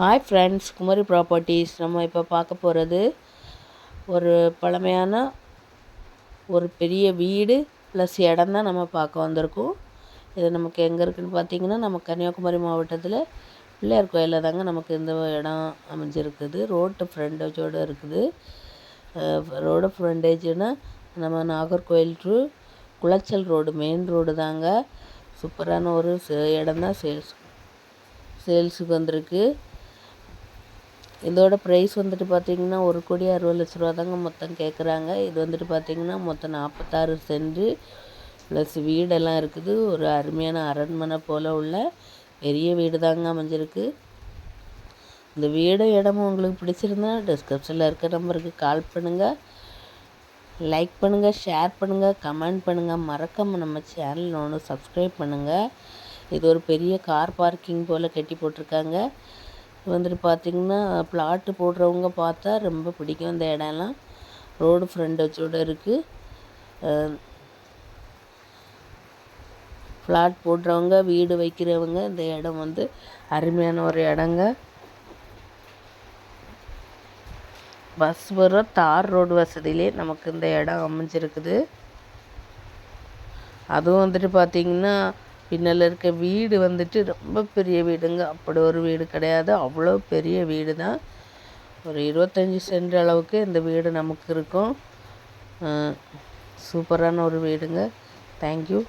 Hi friends Kumari properties நம்ம இப்போ பார்க்க போகிறது ஒரு பழமையான ஒரு பெரிய வீடு ப்ளஸ் இடம் தான் நம்ம பார்க்க வந்திருக்கோம். இது நமக்கு எங்கே இருக்குதுன்னு பார்த்தீங்கன்னா நம்ம கன்னியாகுமரி மாவட்டத்தில் பிள்ளையார் கோயிலில் தாங்க நமக்கு இந்த இடம் அமைஞ்சிருக்குது. ரோட்டு ஃப்ரண்டேஜோடு இருக்குது. ரோடு ஃப்ரண்டேஜுன்னா நம்ம Nagercoil to Colachel road main road தாங்க. சூப்பரான ஒரு இடம் தான் சேல்ஸ் சேல்ஸுக்கு வந்திருக்கு. இதோட ப்ரைஸ் வந்துட்டு பார்த்திங்கன்னா ஒரு கோடி அறுபது லட்ச ரூபா தாங்க மொத்தம் கேட்குறாங்க இது வந்துட்டு பார்த்திங்கன்னா மொத்தம் நாற்பத்தாறு சென்ட் ப்ளஸ் வீடெல்லாம் இருக்குது. ஒரு அருமையான அரண்மனை போல் உள்ள பெரிய வீடு தாங்க அமைஞ்சிருக்கு. இந்த வீடு இடமும் உங்களுக்கு பிடிச்சிருந்தா டிஸ்கிரிப்ஷனில் இருக்க நம்பருக்கு கால் பண்ணுங்கள் லைக் பண்ணுங்கள் ஷேர் பண்ணுங்கள் கமெண்ட் பண்ணுங்கள் மறக்காமல் நம்ம சேனல் ஒன்று சப்ஸ்கிரைப் பண்ணுங்கள் இது ஒரு பெரிய கார் பார்க்கிங் போல் கட்டி போட்டிருக்காங்க. வந்துட்டு பார்த்திங்கன்னா பிளாட்டு போடுறவங்க பார்த்தா ரொம்ப பிடிக்கும் இந்த இடம்லாம். ரோடு ஃப்ரண்டேஜோடு இருக்குது ஃப்ளாட் போடுறவங்க வீடு வைக்கிறவங்க இந்த இடம் வந்து அருமையான ஒரு இடங்க. பஸ் வரும் தார் ரோடு வசதியிலே நமக்கு இந்த இடம் அமைஞ்சிருக்குது. அதுவும் வந்துட்டு பார்த்திங்கன்னா பின்னால் இருக்க வீடு வந்துட்டு ரொம்ப பெரிய வீடுங்க. அப்படி ஒரு வீடு கிடையாது. அவ்வளோ பெரிய வீடு தான் ஒரு இருபத்தஞ்சி சென்ட் அளவுக்கு இந்த வீடு நமக்கு இருக்கும். சூப்பரான ஒரு வீடுங்க. தேங்க்யூ